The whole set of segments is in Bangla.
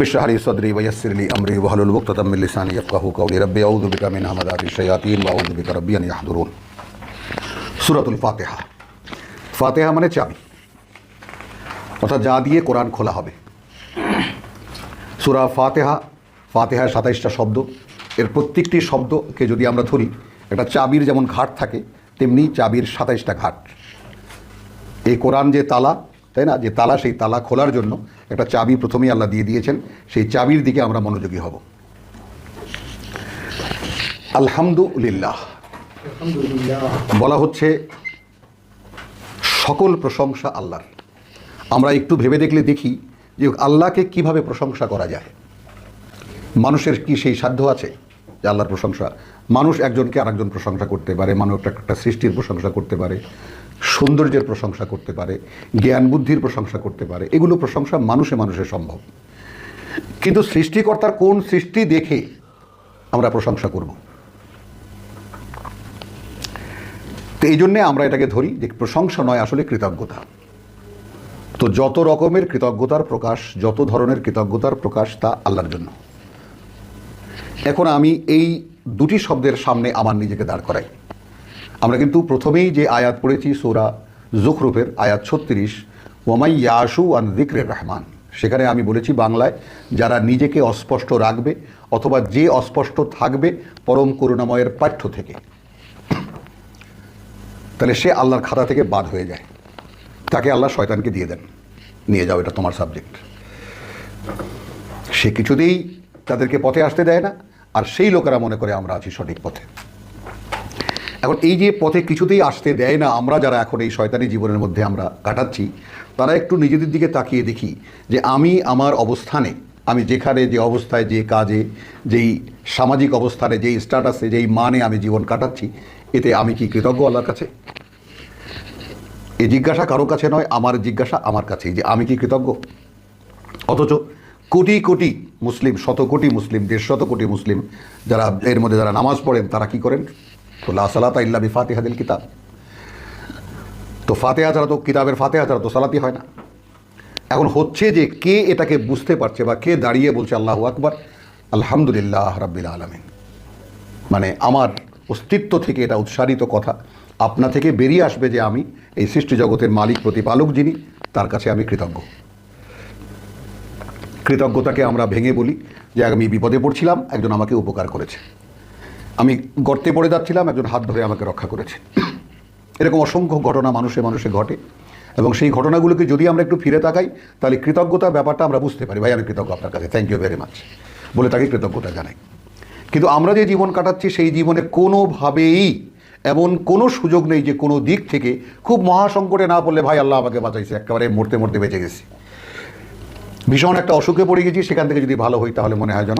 بشرح لي صدري ويسر لي امري واحلل عقدة من لساني يفقهوا قولي ربي اعوذ بك من همزات الشياطين واعوذ بك ربي ان يحضرون সূরাতুল ফাতিহা ফাতিহা মানে চাবি অর্থাৎ যা দিয়ে কোরআন খোলা হবে সূরা ফাতিহা ফাতিহার সাতাইশটা শব্দ এর প্রত্যেকটি শব্দকে যদি আমরা ধরি একটা চাবির যেমন ঘাট থাকে তেমনি চাবির সাতাইশটা ঘাট এই কোরআন যে তালা তাই না? যে তালা সেই তালা খোলার জন্য একটা চাবি প্রথমেই আল্লাহ দিয়ে দিয়েছেন সেই চাবির দিকে আমরা মনোযোগী হব। আলহামদুলিল্লাহ। বলা হচ্ছে সকল প্রশংসা আল্লাহর। আমরা একটু ভেবে দেখলে দেখি যে আল্লাহকে কীভাবে প্রশংসা করা যায়। মানুষের কি সেই সাধ্য আছে যে আল্লাহর প্রশংসা? মানুষ একজনকে আরেকজন প্রশংসা করতে পারে মানুষ একটা একটা সৃষ্টির প্রশংসা করতে পারে। সৌন্দর্যের প্রশংসা করতে পারে জ্ঞান বুদ্ধির প্রশংসা করতে পারে, এগুলো প্রশংসা মানুষে মানুষে সম্ভব। কিন্তু সৃষ্টিকর্তার কোন সৃষ্টি দেখে আমরা প্রশংসা করব? তো এই জন্যে আমরা এটাকে ধরি যে প্রশংসা নয় আসলে কৃতজ্ঞতা। তো যত রকমের কৃতজ্ঞতার প্রকাশ, যত ধরনের কৃতজ্ঞতার প্রকাশ তা আল্লাহর জন্য। এখন আমি এই দুটি শব্দের সামনে আমার নিজেকে দাঁড় করাই। আমরা কিন্তু প্রথমেই যে আয়াত পড়েছি, সোরা জুখরুফের আয়াত ছত্রিশ ওমাই ইয়াসু আন জিক্রের রহমান। সেখানে আমি বলেছি বাংলায়, যারা নিজেকে অস্পষ্ট রাখবে অথবা যে অস্পষ্ট থাকবে পরম করুণাময়ের পাঠ্য থেকে, তাহলে সে আল্লাহর খাতা থেকে বাদ হয়ে যায়। তাকে আল্লাহ শয়তানকে দিয়ে দেন, নিয়ে যাও, এটা তোমার সাবজেক্ট। সে কিছুতেই তাদেরকে পথে আসতে দেয় না, আর সেই লোকেরা মনে করে আমরা আছি সঠিক পথে। এখন এই যে পথে কিছুতেই আসতে দেয় না আমরা যারা এখন এই শয়তানি জীবনের মধ্যে আমরা কাটাচ্ছি, তারা একটু নিজেদের দিকে তাকিয়ে দেখি যে আমি আমার অবস্থানে, আমি যেখানে, যে অবস্থায়, যে কাজে, যেই সামাজিক অবস্থানে, যেই স্ট্যাটাসে যেই মানে আমি জীবন কাটাচ্ছি, এতে আমি কি কৃতজ্ঞ আল্লাহর কাছে? এই জিজ্ঞাসা কারও কাছে নয়, আমার জিজ্ঞাসা আমার কাছেই যে আমি কি কৃতজ্ঞ? অথচ কোটি কোটি মুসলিম, শত কোটি মুসলিম দেড় শত কোটি মুসলিম যারা এর মধ্যে যারা নামাজ পড়েন, তারা কি করেন? তো লা সালাতা ইল্লা বি ফাতিহাদিল কিতাব তো ফাতেহা ছাড়া তো কিতাবের ফাতেহা ছাড়া তো সালাতি হয় না। এখন হচ্ছে যে কে এটাকে বুঝতে পারছে বা কে দাঁড়িয়ে বলছে আল্লাহ আকবর, আলহামদুলিল্লাহ রাব্বিল আলমিন। মানে আমার অস্তিত্ব থেকে এটা উৎসারিত কথা, আপনা থেকে বেরিয়ে আসবে যে আমি এই সৃষ্টি জগতের মালিক, প্রতিপালক যিনি, তার কাছে আমি কৃতজ্ঞ। কৃতজ্ঞতাকে আমরা ভেঙে বলি যে আমি বিপদে পড়ছিলাম, একজন আমাকে উপকার করেছে। আমি গর্তে পড়ে যাচ্ছিলাম, একজন হাত ধরে আমাকে রক্ষা করেছে। এরকম অসংখ্য ঘটনা মানুষে মানুষে ঘটে। এবং সেই ঘটনাগুলোকে যদি আমরা একটু ফিরে তাকাই, তাহলে কৃতজ্ঞতা ব্যাপারটা আমরা বুঝতে পারি। ভাই, আমি কৃতজ্ঞ আপনার কাছে। থ্যাংক ইউ ভেরি মাচ বলে তাকে কৃতজ্ঞতা জানাই। কিন্তু আমরা যে জীবন কাটাচ্ছি, সেই জীবনে কোনোভাবেই এমন কোনো সুযোগ নেই যে কোনো দিক থেকে খুব মহাসংকটে না পড়লে, ভাই, আল্লাহ আমাকে বাঁচাইছে। একেবারে মরতে মরতে বেঁচে গেছি। ভীষণ একটা অসুখে পড়ে গেছি। সেখান থেকে যদি ভালো হই, তাহলে মনে হয় যেন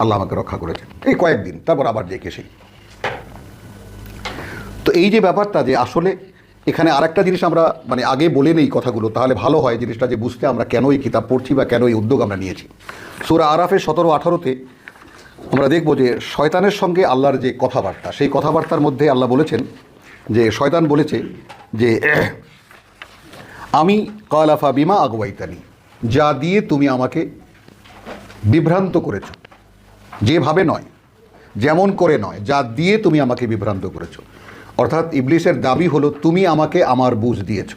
আল্লাহ আমাকে রক্ষা করেছে এই কয়েকদিন, তারপর আবার দেখে সেই। তো এই যে ব্যাপারটা যে আসলে এখানে আরেকটা জিনিস আমরা মানে আগে বলে নেই কথাগুলো, তাহলে ভালো হয় জিনিসটা যে বুঝতে আমরা কেন এই কিতাব পড়ছি বা কেন এই উদ্যোগ আমরা নিয়েছি। সুরা আরাফের সতেরো আঠারোতে আমরা দেখব যে শয়তানের সঙ্গে আল্লাহর যে কথাবার্তা, সেই কথাবার্তার মধ্যে আল্লাহ বলেছেন যে শয়তান বলেছে যে, আমি কালাফা বিমা আগুয়াইতানি, যা দিয়ে তুমি আমাকে বিভ্রান্ত করেছ। যেভাবে নয়, যেমন করে নয়, যা দিয়ে তুমি আমাকে বিভ্রান্ত করেছ। অর্থাৎ ইবলিসের দাবি হলো, তুমি আমাকে আমার বুঝ দিয়েছ।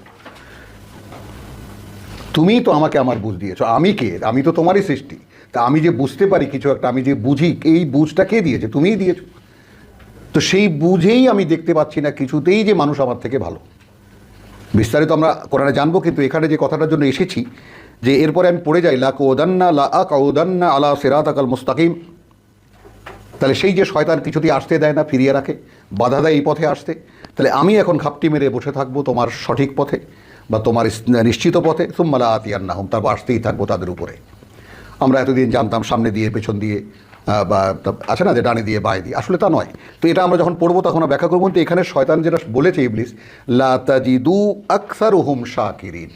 তুমি তো আমাকে আমার বুঝ দিয়েছ। আমি কে? আমি তো তোমারই সৃষ্টি। তা আমি যে বুঝতে পারি কিছু একটা, আমি যে বুঝি, এই বুঝটা কে দিয়েছে? তুমিই দিয়েছ। তো সেই বুঝেই আমি দেখতে পাচ্ছি না, কিছুতেই যে মানুষ আমার থেকে ভালো। বিস্তারিত আমরা কোরআনে জানব, কিন্তু এখানে যে কথাটার জন্য এসেছি, যে এরপরে আমি পড়ে যাই লা কৌদান্না লা আ কৌদান্না আলা সেরাত আকাল মুস্তাকিম। তাহলে সেই যে শয়তান কিছুতেই আসতে দেয় না, ফিরিয়ে রাখে, বাধা দেয় এই পথে আসতে, তাহলে আমি এখন ঘাপটি মেরে বসে থাকব তোমার সঠিক পথে বা তোমার নিশ্চিত পথে সুম্মালা আতিয়ার না হোম তারপর আসতেই থাকব তাদের উপরে। আমরা এতদিন জানতাম সামনে দিয়ে, পেছন দিয়ে বা আছে না যে ডানে দিয়ে, বায়ে দিয়ে, আসলে তা নয়। তো এটা আমরা যখন পড়ব তখন ব্যাখ্যা করব তো এখানে শয়তান যেটা বলেছে ইবলিস, লা তাজিদু আকসার হুম শাকিরিন।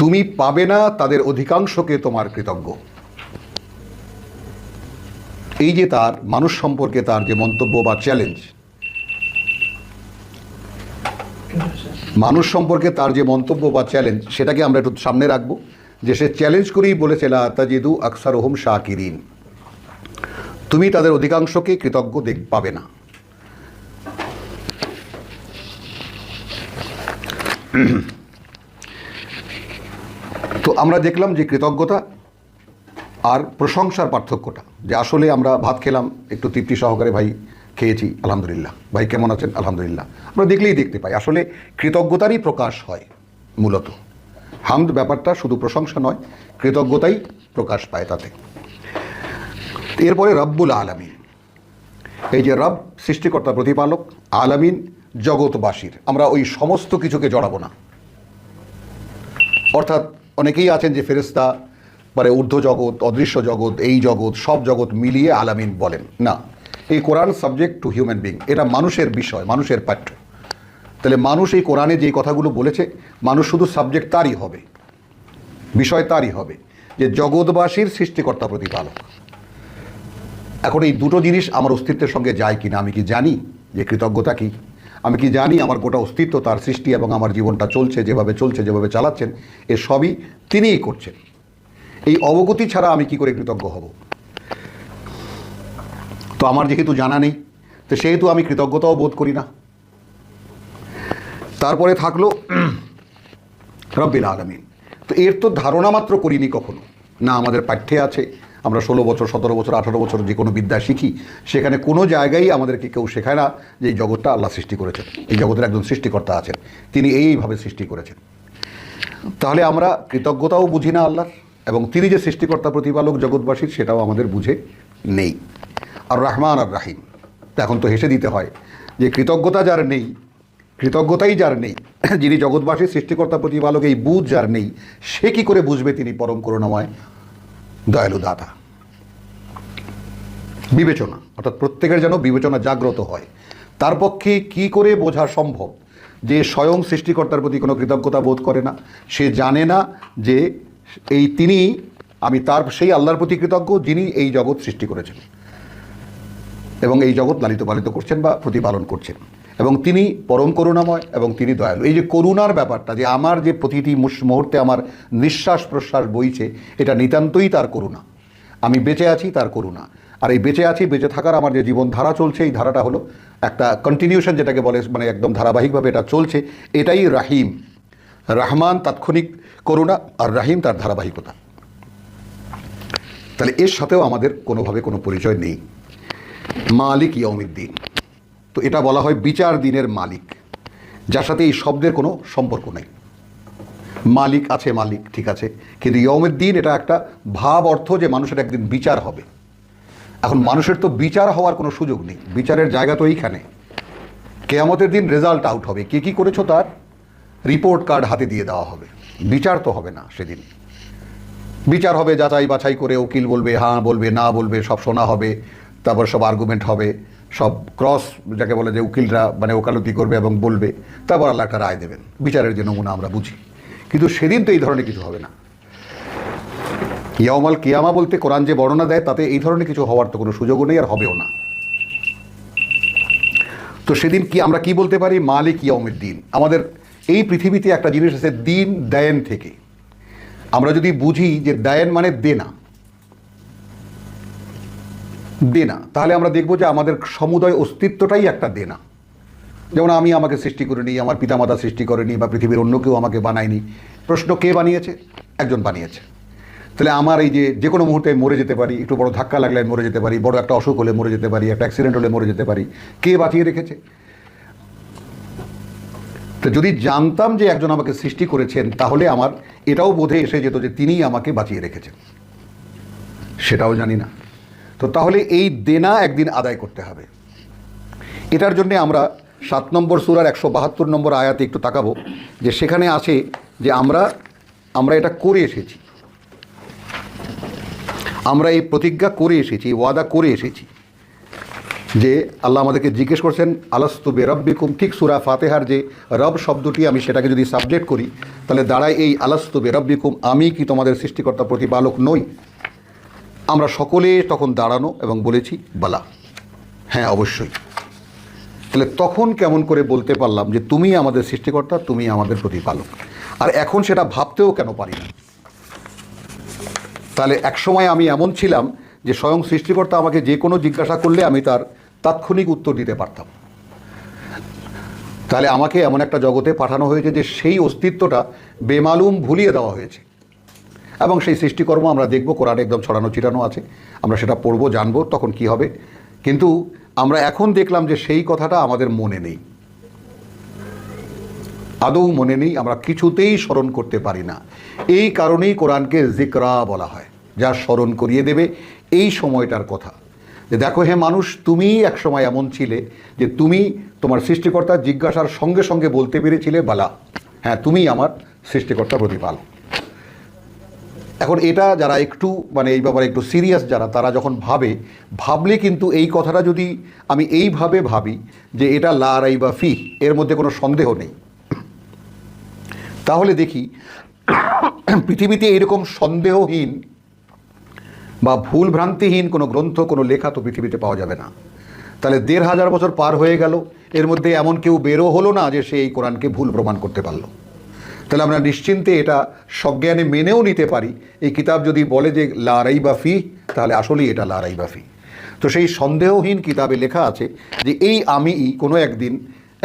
তুমি পাবে না তাদের অধিকাংশকে তোমার কৃতজ্ঞ। এই যে তার মানুষ সম্পর্কে তার যে মন্তব্য বা চ্যালেঞ্জ মানুষ সম্পর্কে তার যে মন্তব্য বা চ্যালেঞ্জ সেটাকে আমরা একটু সামনে রাখব। যে সে চ্যালেঞ্জ করেই বলেছে, লা আকসার ওহম শাকিরিন। তুমি তাদের অধিকাংশকে কৃতজ্ঞ দেখ, পাবে না। তো আমরা দেখলাম যে কৃতজ্ঞতা আর প্রশংসার পার্থক্যটা, যে আসলে আমরা ভাত খেলাম, একটু তৃপ্তি সহকারে ভাই খেয়েছি, আলহামদুলিল্লাহ। ভাই কেমন আছেন? আলহামদুলিল্লাহ। আমরা দেখলেই দেখতে পাই, আসলে কৃতজ্ঞতারই প্রকাশ হয় মূলত। হামদ ব্যাপারটা শুধু প্রশংসা নয়, কৃতজ্ঞতাই প্রকাশ পায় তাতে। এরপরে রব্বুল আলামিন। এই যে রব, সৃষ্টিকর্তা, প্রতিপালক, আলামিন, জগৎবাসীর, আমরা ওই সমস্ত কিছুকে জড়াবো না। অর্থাৎ অনেকেই আছেন যে ফেরেস্তা মানে ঊর্ধ্ব জগৎ, অদৃশ্য জগৎ, এই জগৎ, সব জগৎ মিলিয়ে আলামিন বলেন। না, এই Quran subject to human being এটা মানুষের বিষয়, মানুষের পাঠ্য। তাহলে মানুষ এই কোরআনে যেই কথাগুলো বলেছে, মানুষ শুধু সাবজেক্ট তারই হবে, বিষয় তারই হবে, যে জগৎবাসীর সৃষ্টিকর্তা প্রতিপালক। এখন এই দুটো জিনিস আমার অস্তিত্বের সঙ্গে যায় কিনা, আমি কি জানি যে কৃতজ্ঞতা কি? আমি কি জানি আমার গোটা অস্তিত্ব তার সৃষ্টি এবং আমার জীবনটা চলছে, যেভাবে চলছে, যেভাবে চালাচ্ছেন, এ সবই তিনিই করছেন। এই অবগতি ছাড়া আমি কি করে কৃতজ্ঞ হব? তো আমার যেহেতু জানা নেই, তো সেহেতু আমি কৃতজ্ঞতাও বোধ করি না। তারপরে থাকল, রব্বিল আলমিন। তো এর তো ধারণা মাত্র করিনি কখনো। না, আমাদের পাঠ্যে আছে, আমরা ষোলো বছর, সতেরো বছর, আঠারো বছর যে কোনো বিদ্যা শিখি, সেখানে কোনো জায়গায় আমাদেরকে কেউ শেখায় না যে এই জগৎটা আল্লাহ সৃষ্টি করেছেন। এই জগতের একজন সৃষ্টিকর্তা আছেন। তিনি এইভাবে সৃষ্টি করেছেন। তাহলে আমরা কৃতজ্ঞতাও বুঝি না আল্লাহর। এবং তিনি যে সৃষ্টিকর্তা প্রতিপালক জগৎবাসীর সেটাও আমাদের বুঝে নেই। আর রহমান আর রাহিম এখন তো হেসে দিতে হয় যে কৃতজ্ঞতা যার নেই, কৃতজ্ঞতাই যার নেই, যিনি জগৎবাসীর সৃষ্টিকর্তা প্রতিপালক, এই বুধ যার নেই, সে কি করে বুঝবে তিনি পরম করুণাময় দয়ালু দাতা? বিবেচনা, অর্থাৎ প্রত্যেকের যেন বিবেচনা জাগ্রত হয়। তার পক্ষে কি করে বোঝা সম্ভব যে স্বয়ং সৃষ্টিকর্তার প্রতি কোনো কৃতজ্ঞতা বোধ করে না? সে জানে না যে এই তিনি, আমি তার সেই আল্লাহর প্রতি কৃতজ্ঞ যিনি এই জগৎ সৃষ্টি করেছেন। এবং এই জগৎ লালিত পালিত করছেন বা প্রতিপালন করছেন। এবং তিনি পরম করুণাময় এবং তিনি দয়ালু। এই যে করুণার ব্যাপারটা, যে আমার যে প্রতিটি মুহূর্তে আমার নিঃশ্বাস প্রশ্বাস বইছে, এটা নিতান্তই তার করুণা। আমি বেঁচে আছি তার করুণা। আর এই বেঁচে আছি, বেঁচে থাকার আমার যে জীবন ধারা চলছে, এই ধারাটা হলো একটা কন্টিনিউশন যেটাকে বলে মানে একদম ধারাবাহিকভাবে এটা চলছে, এটাই রাহিম। রহমান তাৎক্ষণিক করুণা আর রাহিম তার ধারাবাহিকতা। তাহলে এর সাথেও আমাদের কোনোভাবে কোনো পরিচয় নেই। মালিক ইয়মিদ্দিন তো এটা বলা হয় বিচার দিনের মালিক, যার সাথে এই শব্দের কোনো সম্পর্ক নেই। মালিক আছে, মালিক ঠিক আছে, কিন্তু ইয়মের দিন এটা একটা ভাব অর্থ যে মানুষের একদিন বিচার হবে। এখন মানুষের তো বিচার হওয়ার কোনো সুযোগ নেই। বিচারের জায়গা তো এইখানে। কেয়ামতের দিন রেজাল্ট আউট হবে। কে কী করেছ তার? রিপোর্ট কার্ড হাতে দিয়ে দেওয়া হবে। বিচার তো হবে না সেদিন। বিচার হবে, যাচাই বাছাই করে উকিল বলবে হ্যাঁ বলবে, না বলবে, সব শোনা হবে, তারপর সব আর্গুমেন্ট হবে, সব ক্রস যাকে বলে যে উকিলরা মানে ওকালতি করবে এবং বলবে, তারপর আল্লাহ একটা রায় দেবেন। বিচারের যে নমুনা আমরা বুঝি। কিন্তু সেদিন তো এই ধরনের কিছু হবে না। ইয়ামাল কিয়ামা বলতে কোরআন যে বর্ণনা দেয়, তাতে এই ধরনের কিছু হওয়ার তো কোনো সুযোগও নেই আর হবেও না। তো সেদিন কি আমরা কি বলতে পারি? মালিক ইয়ামের দিন আমাদের এই পৃথিবীতে একটা জিনিস আছে, দিন দায়ন থেকে। আমরা যদি বুঝি যে দায়ন মানে দেনা। দেনা। তাহলে আমরা দেখব যে আমাদের সমুদয় অস্তিত্বটাই একটা দেনা। যেমন আমি আমাকে সৃষ্টি করিনি, আমার পিতামাতা সৃষ্টি করেনি, বা পৃথিবীর অন্য কেউ আমাকে বানায়নি। প্রশ্ন, কে বানিয়েছে? একজন বানিয়েছে। তাহলে আমার এই যে যে কোনো মুহূর্তে আমি মরে যেতে পারি, একটু বড় ধাক্কা লাগলে আমি মরে যেতে পারি, বড় একটা অসুখ হলে মরে যেতে পারি, একটা অ্যাক্সিডেন্ট হলে মরে যেতে পারি, কে বাঁচিয়ে রেখেছে? তো যদি জানতাম যে একজন আমাকে সৃষ্টি করেছেন, তাহলে আমার এটাও বোধে এসে যেত যে তিনিই আমাকে বাঁচিয়ে রেখেছেন। সেটাও জানি না। তো তাহলে এই দেনা একদিন আদায় করতে হবে। এটার জন্য আমরা সাত নম্বর সুরার একশো বাহাত্তর নম্বর আয়াতে একটু তাকাবো, যে সেখানে আছে যে আমরা আমরা এটা করে এসেছি। আমরা এই প্রতিজ্ঞা করে এসেছি, ওয়াদা করে এসেছি। যে আল্লাহ আমাদেরকে জিজ্ঞেস করছেন, আলাস্তু বেরব্বিকুম? ঠিক সুরা ফাতেহার যে রব শব্দটি আমি সেটাকে যদি সাবজেক্ট করি, তাহলে দাঁড়ায় এই আলাস্তু বেরব্বিকুম? আমি কি তোমাদের সৃষ্টিকর্তা প্রতিপালক নই? আমরা সকলে তখন দাঁড়ানো এবং বলেছি, বালা। হ্যাঁ অবশ্যই। তাহলে তখন কেমন করে বলতে পারলাম যে তুমি আমাদের সৃষ্টিকর্তা, তুমি আমাদের প্রতিপালক? আর এখন সেটা ভাবতেও কেন পারি না? তাহলে একসময় আমি এমন ছিলাম যে স্বয়ং সৃষ্টিকর্তা আমাকে যে কোনো জিজ্ঞাসা করলে আমি তার তাৎক্ষণিক উত্তর দিতে পারতাম। তাহলে আমাকে এমন একটা জগতে পাঠানো হয়েছে যে সেই অস্তিত্বটা বেমালুম ভুলিয়ে দেওয়া হয়েছে। এবং সেই সৃষ্টিকর্ম আমরা দেখব, কোরআনে একদম ছড়ানো ছিটানো আছে। আমরা সেটা পড়ব, জানব, তখন কি হবে। কিন্তু আমরা এখন দেখলাম যে সেই কথাটা আমাদের মনে নেই। আদৌ মনে নেই, আমরা কিছুতেই স্মরণ করতে পারি না। এই কারণেই কোরআনকে জিকরা বলা হয়, যা স্মরণ করিয়ে দেবে। এই সময়টার কথা। যে দেখো হে মানুষ তুমি এক সময় এমন ছিলে যে তুমি তোমার সৃষ্টিকর্তার জিজ্ঞাসার সঙ্গে সঙ্গে বলতে পেরেছিলে, বালা। হ্যাঁ তুমি আমার সৃষ্টিকর্তা প্রতিপাল। এখন এটা যারা একটু মানে এই ব্যাপারে একটু সিরিয়াস যারা, তারা যখন ভাবে, ভাবলে কিন্তু এই কথাটা যদি আমি এইভাবে ভাবি যে এটা লা রাই বা ফি, এর মধ্যে কোনো সন্দেহ নেই। তাহলে দেখি, পৃথিবীতে এরকম সন্দেহহীন বা ভুল ভ্রান্তিহীন কোনো গ্রন্থ, কোনো লেখা তো পৃথিবীতে পাওয়া যাবে না। তাহলে দেড় হাজার বছর পার হয়ে গেল, এর মধ্যে এমন কেউ বেরো হলো না যে সে এই কোরআনকে ভুল প্রমাণ করতে পারল। তাহলে আমরা নিশ্চিন্তে এটা সজ্ঞানে মেনেও নিতে পারি। এই কিতাব যদি বলে যে লারাই বা ফি, তাহলে আসলেই এটা লারাই বা ফি। তো সেই সন্দেহহীন কিতাবে লেখা আছে যে এই আমি কোনো একদিন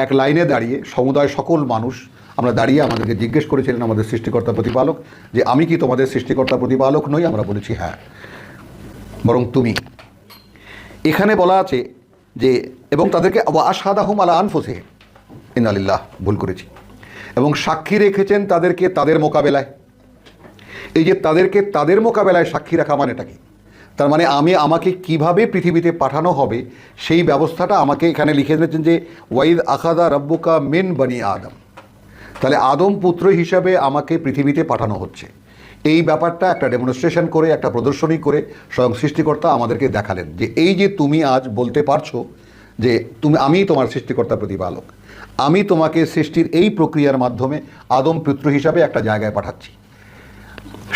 এক লাইনে দাঁড়িয়ে সমুদায় সকল মানুষ, আমরা দাঁড়িয়ে আমাদেরকে জিজ্ঞেস করেছিলেন আমাদের সৃষ্টিকর্তা প্রতিপালক যে, আমি কি তোমাদের সৃষ্টিকর্তা প্রতিপালক নই? আমরা বলেছি হ্যাঁ। বরং তুমি। এখানে বলা আছে যে, এবং তাদেরকে আসাদাহুম আলা আনফোসে ইনালিল্লাহ ভুল করেছি। এবং সাক্ষী রেখেছেন তাদেরকে তাদের মোকাবেলায়। এই যে তাদেরকে তাদের মোকাবেলায় সাক্ষী রাখা মানেটা কি? তার মানে আমি আমাকে কীভাবে পৃথিবীতে পাঠানো হবে, সেই ব্যবস্থাটা আমাকে এখানে লিখে দিয়েছেন যে, ওয়াইদ আখাদা রব্বুকা মেন বানি আদম। তাহলে আদম পুত্র হিসাবে আমাকে পৃথিবীতে পাঠানো হচ্ছে। এই ব্যাপারটা একটা ডেমনস্ট্রেশন করে, একটা প্রদর্শনী করে স্বয়ং সৃষ্টিকর্তা আমাদেরকে দেখালেন যে এই যে তুমি আজ বলতে পারছ যে তুমি, আমি তোমার সৃষ্টিকর্তা প্রতিপালক। আমি তোমাকে সৃষ্টির এই প্রক্রিয়ার মাধ্যমে আদম পুত্র হিসাবে একটা জায়গায় পাঠাচ্ছি।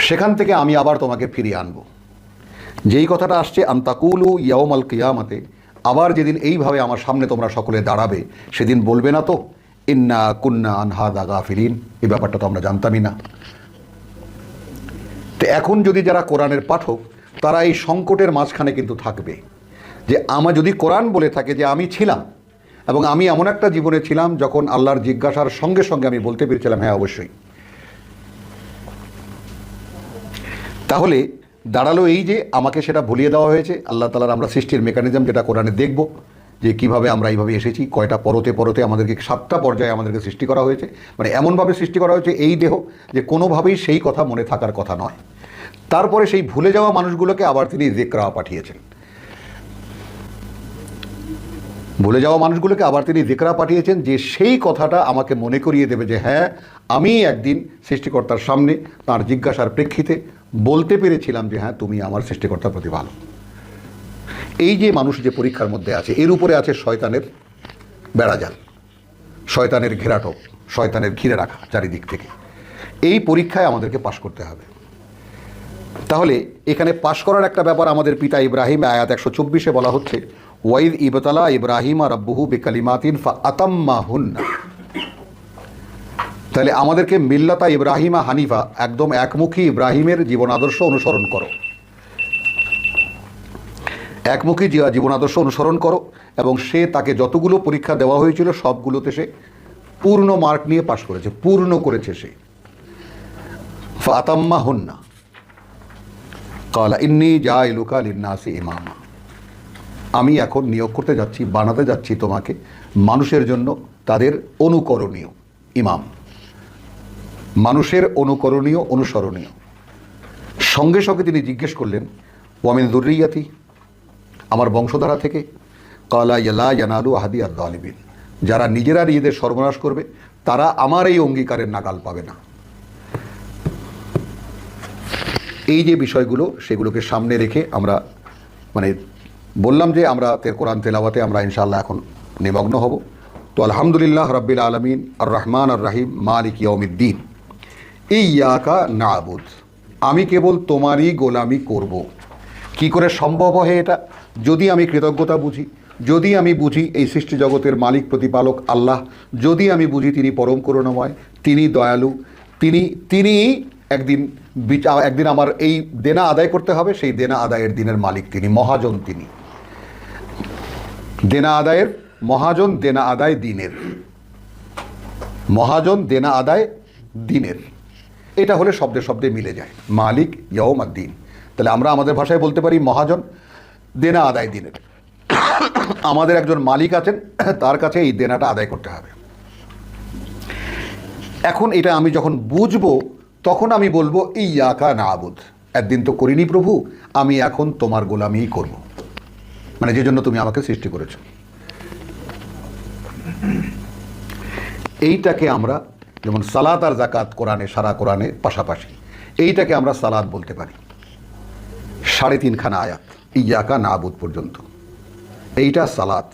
সেখান থেকে আমি আবার তোমাকে ফিরিয়ে আনব। যেই কথাটা আসছে, আন্তাকুলু ইয়াওমাল কিয়ামাতে, আবার যেদিন এইভাবে আমার সামনে তোমরা সকলে দাঁড়াবে, সেদিন বলবে না তো, ইন্না কুন্না আনহা দাগা ফিরিন এই ব্যাপারটা তো আমরা জানতামই না। তো এখন যদি যারা কোরআনের পাঠক, তারা এই সংকটের মাঝখানে কিন্তু থাকবে। যে আমার যদি কোরআন বলে থাকে যে আমি ছিলাম, এবং আমি এমন একটা জীবনে ছিলাম যখন আল্লাহর জিজ্ঞাসার সঙ্গে সঙ্গে আমি বলতে পেরেছিলাম হ্যাঁ অবশ্যই। তাহলে দাঁড়াল এই যে আমাকে সেটা ভুলিয়ে দেওয়া হয়েছে, আল্লাহ তালার আমরা সৃষ্টির মেকানিজম যেটা কোরআনে দেখব, যে কীভাবে আমরা এইভাবে এসেছি, কয়টা পরতে পরতে আমাদেরকে সাতটা পর্যায়ে আমাদেরকে সৃষ্টি করা হয়েছে। মানে এমনভাবে সৃষ্টি করা হয়েছে এই দেহ যে কোনোভাবেই সেই কথা মনে থাকার কথা নয়। তারপরে সেই ভুলে যাওয়া মানুষগুলোকে আবার তিনি জেকরা পাঠিয়েছেন। ভুলে যাওয়া মানুষগুলোকে আবার তিনি জেকরা পাঠিয়েছেন যে সেই কথাটা আমাকে মনে করিয়ে দেবে যে হ্যাঁ আমি একদিন সৃষ্টিকর্তার সামনে তার জিজ্ঞাসার প্রেক্ষিতে বলতে পেরেছিলাম যে হ্যাঁ তুমি আমার সৃষ্টিকর্তার প্রতি ভালো। এই যে মানুষ যে পরীক্ষার মধ্যে আছে, এর উপরে আছে শয়তানের বেড়াজাল, শয়তানের ঘেরাটোপ শয়তানের ঘিরে রাখা চারিদিক থেকে। এই পরীক্ষায় আমাদেরকে পাশ করতে হবে। তাহলে এখানে পাশ করার একটা ব্যাপার আমাদের পিতা ইব্রাহিম, আয়াত একশো চব্বিশে বলা হচ্ছে, ওয়াইদ ইবতালা ইব্রাহিম আর রব্বুহু বেকালিমাতিন ফা আতাম্মা হুন্না তাহলে আমাদেরকে মিল্লাতা ইব্রাহিমা হানিফা একদম একমুখী ইব্রাহিমের জীবন আদর্শ অনুসরণ করো। একমুখী জীবন আদর্শ অনুসরণ করো এবং সে তাকে যতগুলো পরীক্ষা দেওয়া হয়েছিল সবগুলোতে সে পূর্ণ মার্ক নিয়ে পাশ করেছে, পূর্ণ করেছে সে। ফাতাম্মা হন্না কালা ইন্নি যা ইলুকা লিন্নাসি ইমামা আমি এখন নিয়োগ করতে যাচ্ছি, বানাতে যাচ্ছি তোমাকে, মানুষের জন্য তাদের অনুকরণীয় ইমাম। মানুষের অনুকরণীয়, অনুসরণীয়। সঙ্গে সঙ্গে তিনি জিজ্ঞেস করলেন ওয়ামিন দুর্রিয়াতি? আমার বংশধারা থেকে, কালা ইয়ালা ইয়ানালু আহাদি আর দালিবিন। যারা নিজেরা নিজেদের সর্বনাশ করবে, তারা আমার এই অঙ্গীকারের নাগাল পাবে না। এই যে বিষয়গুলো, সেগুলোকে সামনে রেখে আমরা মানে বললাম যে আমরা কোরআন তেলাওয়াতে আমরা ইনশাআল্লাহ এখন নিমগ্ন হব। তো আলহামদুলিল্লাহ রব্বিল আলমিন আর রহমান আর রাহিম মালিক ইয়মিদ্দিন এই ইয়াকা নাবুদ। আমি কেবল তোমারই গোলামি করব। কি করে সম্ভব হয় এটা? যদি আমি কৃতজ্ঞতা বুঝি, যদি আমি বুঝি এই সৃষ্টি জগতের মালিক, প্রতিপালক আল্লাহ, যদি আমি বুঝি তিনি পরম করুণাময়, তিনি দয়ালু, তিনি তিনি একদিন একদিন আমার এই দেনা আদায় করতে হবে, সেই দেনা আদায়ের দিনের মালিক তিনি, মহাজন তিনি। দেনা আদায়ের, মহাজন দেনা আদায় দিনের। মহাজন দেনা আদায় দিনের। এটা হলে শব্দে শব্দে মিলে যায়। মালিক ইয়ম আর দিন তাহলে আমরা আমাদের ভাষায় বলতে পারি মহাজন দেনা আদায় দিনের। আমাদের একজন মালিক আছেন, তার কাছে এই দেনাটা আদায় করতে হবে। এখন এটা আমি যখন বুঝব তখন আমি বলব এই ইয়াকা না আবুদ একদিন তো করিনি প্রভু, আমি এখন তোমার গোলামিই করব। মানে যে জন্য তুমি আমাকে সৃষ্টি করেছ। এইটাকে আমরা যেমন সালাত আর জাকাত কোরআনে, সারা কোরআনে পাশাপাশি, এইটাকে আমরা সালাদ বলতে পারি। সাড়ে তিনখানা আয়াত ইয়াকা না আবুদ পর্যন্ত। এইটা সালাত।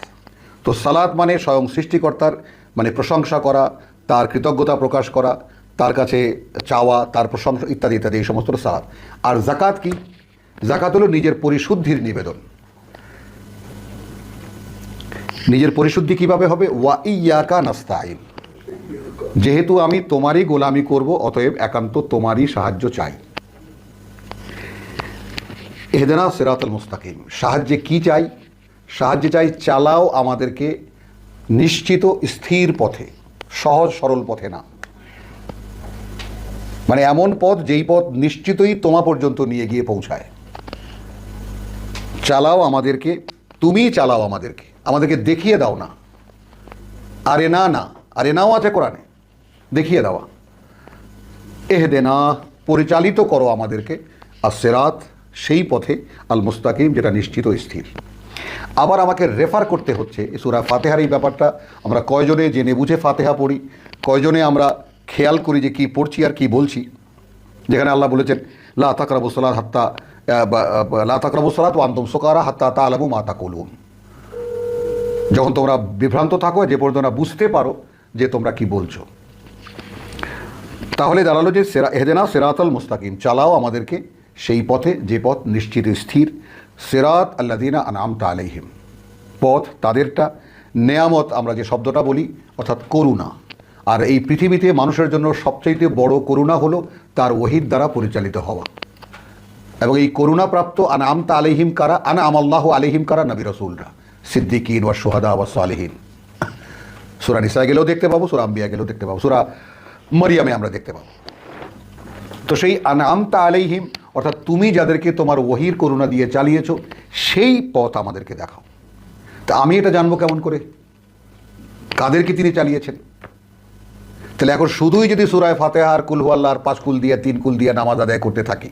তো সালাত মানে স্বয়ং সৃষ্টিকর্তার মানে প্রশংসা করা, তার কৃতজ্ঞতা প্রকাশ করা তার কাছে চাওয়া, তার প্রশংসা ইত্যাদি ইত্যাদি, এই সমস্ত সালাত। আর জাকাত কি? জাকাত হলো নিজের পরিশুদ্ধির নিবেদন। নিজের পরিশুদ্ধি কীভাবে হবে? ওয়া ইয়াকা নাস্তাইন যেহেতু আমি তোমারই গোলামি করব, অতএব একান্ত তোমারই সাহায্য চাই। এহদেনা সেরাতুল মুস্তাকিম। সাহায্যে কি চাই? সাহায্যে চাই চালাও আমাদেরকে নিশ্চিত স্থির পথে, সহজ সরল পথে না। মানে এমন পথ যেই পথ নিশ্চিতই তোমা পর্যন্ত নিয়ে গিয়ে পৌঁছায়। চালাও আমাদেরকে, তুমিই চালাও আমাদেরকে আমাদেরকে দেখিয়ে দাও না। আরে না না, আরে নাও আছে কোরআনে, দেখিয়ে দেওয়া এহ দেনা পরিচালিত করো আমাদেরকে, আর সেরাত, সেই পথে আল মুস্তাকিম যেটা নিশ্চিত স্থির। আবার আমাকে রেফার করতে হচ্ছে সুরা ফাতেহার এই ব্যাপারটা, আমরা কয়জনে জেনে বুঝে ফাতেহা পড়ি, কয়জনে আমরা খেয়াল করি যে কি পড়ছি আর কি বলছি। যেখানে আল্লাহ বলেছেন, লা তাকরাবু হাত্তা লা তাকরাবু ওয়ান্তম সোকারা হাত্তা তা আলামু মা তাকুলুন। যখন তোমরা বিভ্রান্ত থাকো, যে পর্যন্ত না বুঝতে পারো যে তোমরা কি বলছো। তাহলে দাঁড়াল যে সেরা এহেদেনা সেরাতল মুস্তাকিম, চালাও আমাদেরকে সেই পথে, যে পথ নিশ্চিত স্থির। সেরাত আল্লাদিনা আনামতা আলাইহিম, পথ তাদেরটা, নেয়ামত আমরা যে শব্দটা বলি, অর্থাৎ করুণা। আর এই পৃথিবীতে মানুষের জন্য সবচাইতে বড় করুণা হলো তার ওহিদ দ্বারা পরিচালিত হওয়া। এবং এই করুণাপ্রাপ্ত আনা আমতা আলহিম কারা? আনা আমাল্লাহ আলহিম কারা? নবী রসুলরা। সিদ্দিকিন ওয়া সোহাদা ওয়া সালেহিন। সুরা নিসা গেলেও দেখতে পাবো, সুরা আম্বিয়া গেলেও দেখতে পাবো, সুরা মরিয়ামে আমরা দেখতে পাবো। তো সেই আনামতা আলাইহিম, অর্থাৎ তুমি যাদেরকে তোমার ওহির করুণা দিয়ে চালিয়েছ, সেই পথ আমাদেরকে দেখাও। তা আমি এটা জানব কেমন করে? কাদেরকে তিনি চালিয়েছেন? তাহলে এখন শুধুই যদি সুরায় ফাতেহা আর কুলহু আল্লাহ আর পাঁচ কুল দিয়ে, তিন কুল দিয়ে নামাজ আদায় করতে থাকি,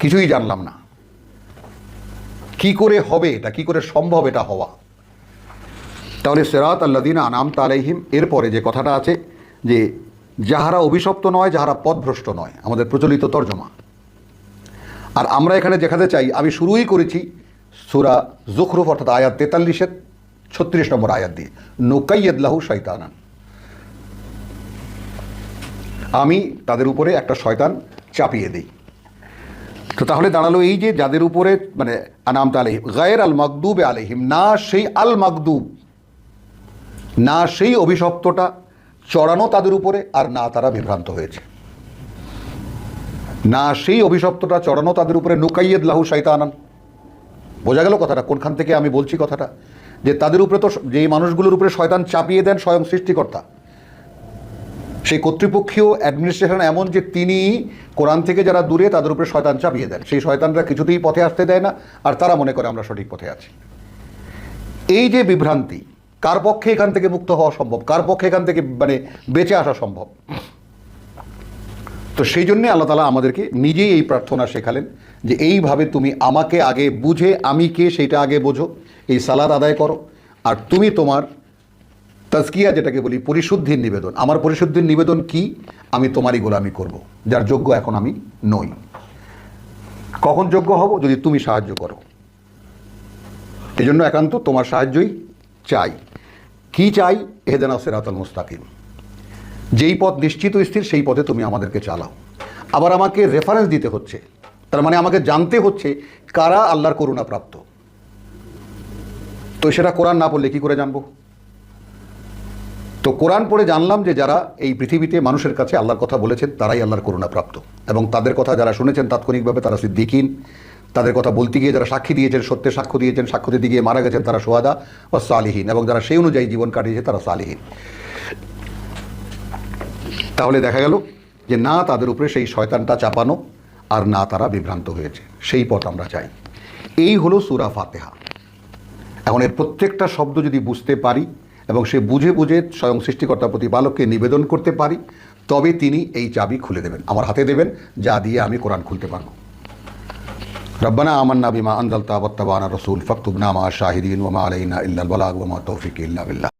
কিছুই জানলাম না। কি করে হবে এটা? কি করে সম্ভব এটা হওয়া? তাহলে সেরাত আল্লাদিন আনাম তালাইহিম এরপরে যে কথাটা আছে যে যাহারা অভিশপ্ত নয়, যাহারা পথভ্রষ্ট নয়, আমাদের প্রচলিত তর্জমা। আর আমরা এখানে দেখাতে চাই, আমি শুরুই করেছি সুরা জুখরুফ অর্থাৎ আয়াত তেতাল্লিশের ছত্রিশ নম্বর আয়াত দিয়ে। নোকাইয়দলাহু শৈতানান আমি তাদের উপরে একটা শয়তান চাপিয়ে দিই। তো তাহলে দাঁড়াল এই যে যাদের উপরে মানে আনাম আলহিম গায়ের আল মকদুব আলহিম না সেই আল মকদুব না সেই অভিশপ্তটা চড়ানো তাদের উপরে আর না তারা বিভ্রান্ত হয়েছে। না সেই অভিশপ্তটা চড়ানো তাদের উপরে নুকাইয়েদ লাহু শৈতানান বোঝা গেল কথাটা? কোনখান থেকে আমি বলছি কথাটা? যে তাদের উপরে তো যেই মানুষগুলোর উপরে শয়তান চাপিয়ে দেন স্বয়ং সৃষ্টিকর্তা। সেই কর্তৃপক্ষীয় অ্যাডমিনিস্ট্রেশন এমন যে তিনি কোরআন থেকে যারা দূরে তাদের উপরে শয়তান চাপিয়ে দেন। সেই শয়তানরা কিছুতেই পথে আসতে দেয় না, আর তারা মনে করে আমরা সঠিক পথে আছি। এই যে বিভ্রান্তি, কার পক্ষে এখান থেকে মুক্ত হওয়া সম্ভব? কার পক্ষে এখান থেকে মানে বেঁচে আসা সম্ভব? তো সেই জন্যে আল্লাহ তালা আমাদেরকে নিজেই এই প্রার্থনা শেখালেন যে এইভাবে তুমি আমাকে আগে বুঝে, আমি কে সেইটা আগে বোঝো, এই সালাদ আদায় করো। আর তুমি তোমার তাজকিয়া যেটাকে বলি, পরিশুদ্ধির নিবেদন। আমার পরিশুদ্ধির নিবেদন কি? আমি তোমারই গোলামি করব, যার যোগ্য এখন আমি নই। কখন যোগ্য হব? যদি তুমি সাহায্য করো। এই জন্য একান্ত তোমার সাহায্যই চাই। কি চাই? এহেদানা সেরাতুল মুস্তাকিম। যেই পথ নিশ্চিত স্থির, সেই পথে তুমি আমাদেরকে চালাও। আবার আমাকে রেফারেন্স দিতে হচ্ছে। তার মানে আমাকে জানতে হচ্ছে কারা আল্লাহর করুণা প্রাপ্ত তো সেটা কোরআন না পড়লে কি করে জানব? তো কোরআন পড়ে জানলাম যে যারা এই পৃথিবীতে মানুষের কাছে আল্লাহর কথা বলেছেন, তারাই আল্লাহর করুণাপ্রাপ্ত। এবং তাদের কথা যারা শুনেছেন তাৎক্ষণিকভাবে তারা সিদ্দিকিন। তাদের কথা বলতে গিয়ে যারা সাক্ষী দিয়েছেন, সত্যের সাক্ষ্য দিয়েছেন, সাক্ষ্য দিতে গিয়ে মারা গেছেন, তারা সোয়াদা বা সালিহীন। এবং যারা সেই অনুযায়ী জীবন কাটিয়েছে, তারা সালিহীন। তাহলে দেখা গেল যে না, তাদের উপরে সেই শয়তানটা চাপানো আর না, তারা বিভ্রান্ত হয়েছে। সেই পথ আমরা চাই। এই হলো সুরা ফাতেহা। এখন এর প্রত্যেকটা শব্দ যদি বুঝতে পারি এবং সে বুঝে বুঝে স্বয়ং সৃষ্টিকর্তার প্রতি বালককে নিবেদন করতে পারি, তবে তিনি এই চাবি খুলে দেবেন, আমার হাতে দেবেন, যা দিয়ে আমি কোরআন খুলতে পারব। রব্বানা আমান্না বিমা আনজালতা তাবত্তাবানা রসুল, ফাকতুবনা মা শাহিদিন ওমা আলাইনা ইল্লাল বালাগ ওমা তৌফিক ইল্লা বিল্লাহ।